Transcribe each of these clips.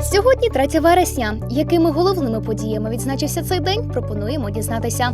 Сьогодні 3 вересня. Якими головними подіями відзначився цей день? Пропонуємо дізнатися.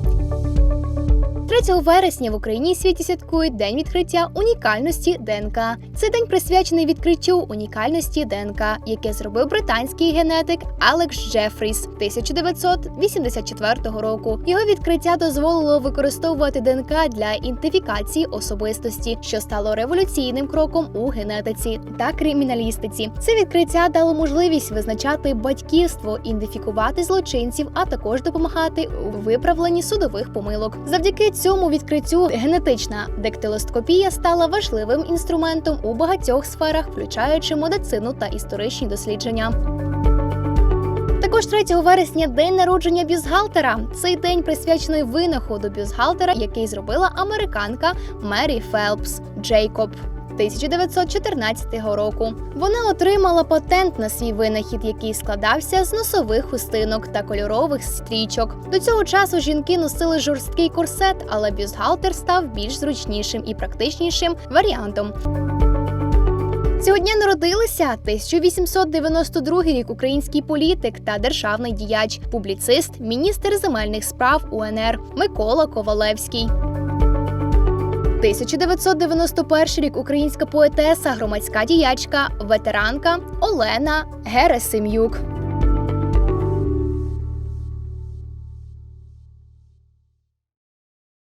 3 вересня в Україні світі святкують День відкриття унікальності ДНК. Цей день присвячений відкриттю унікальності ДНК, яке зробив британський генетик Алекс Джефріс 1984 року. Його відкриття дозволило використовувати ДНК для ідентифікації особистості, що стало революційним кроком у генетиці та криміналістиці. Це відкриття дало можливість визначати батьківство, ідентифікувати злочинців, а також допомагати у виправленні судових помилок. Завдяки цьому відкриттю генетична дактилоскопія стала важливим інструментом у багатьох сферах, включаючи медицину та історичні дослідження. Також 3 вересня день народження бюзгалтера. Цей день присвячений винаходу бюзгалтера, який зробила американка Мері Фелпс Джейкоб. 1914 року вона отримала патент на свій винахід, який складався з носових хустинок та кольорових стрічок. До цього часу жінки носили жорсткий корсет, але бюстгальтер став більш зручнішим і практичнішим варіантом. Цього дня народилися 1892 рік український політик та державний діяч, публіцист, міністр земельних справ УНР Микола Ковалевський. 1991 рік українська поетеса, громадська діячка, ветеранка Олена Герасим'юк.